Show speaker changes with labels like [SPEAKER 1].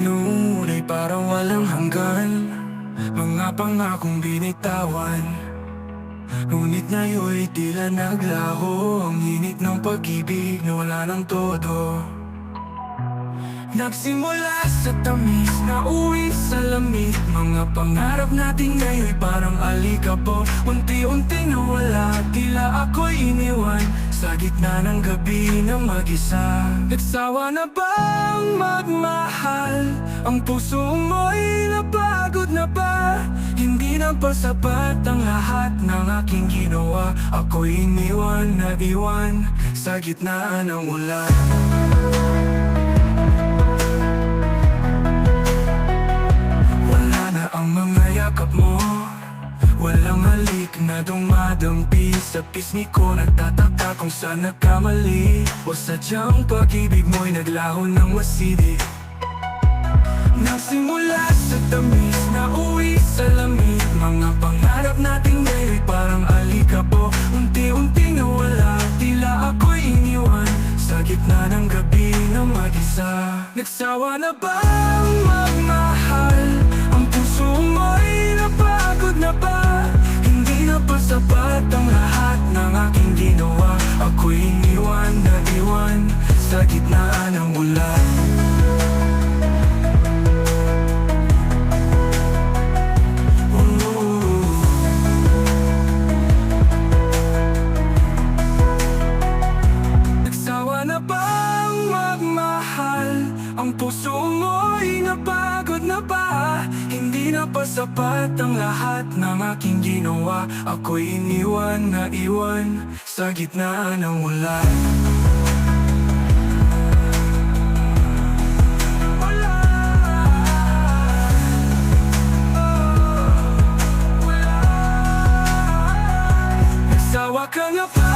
[SPEAKER 1] Noong una'y parang walang hanggan. Mga pangakong binitawan. Ngunit ngayon'y tila naglaho Ang init ng pag-ibig na wala ng todo. Nagsimula sa tamis na uwi sa lamig. Mga pangarap natin ngayon'y parang alikabok Unti-unti nawala, tila ako'y iniwan Sa gitna ng gabi na mag-isa Nagsawa na bang magmahal? Ang puso mo'y napagod na ba? Hindi na ba sapat ang lahat ng aking ginawa? Ako'y iniwan na iwan sa gitna ng ulan dumadampi Sa pisngi ko nagtataka kung saan nagkamali. O sadyang pag-ibig mo'y naglaho ng wasidi Nagsimula sa tamis na uwi sa lamig. Mga pangarap nating ngayon'y parang alikabo Unti-unti nawala, tila ako'y iniwan. Sa gitna ng gabi na mag-isa. Nagsawa na bang sa gitna ng ulan Nagsawa na bang magmahal? Ang puso mo'y napagod na ba? Hindi na pa sapat ang lahat ng aking ginawa Ako'y iniwan na iwan sa gitna ng ulan Baka nga pa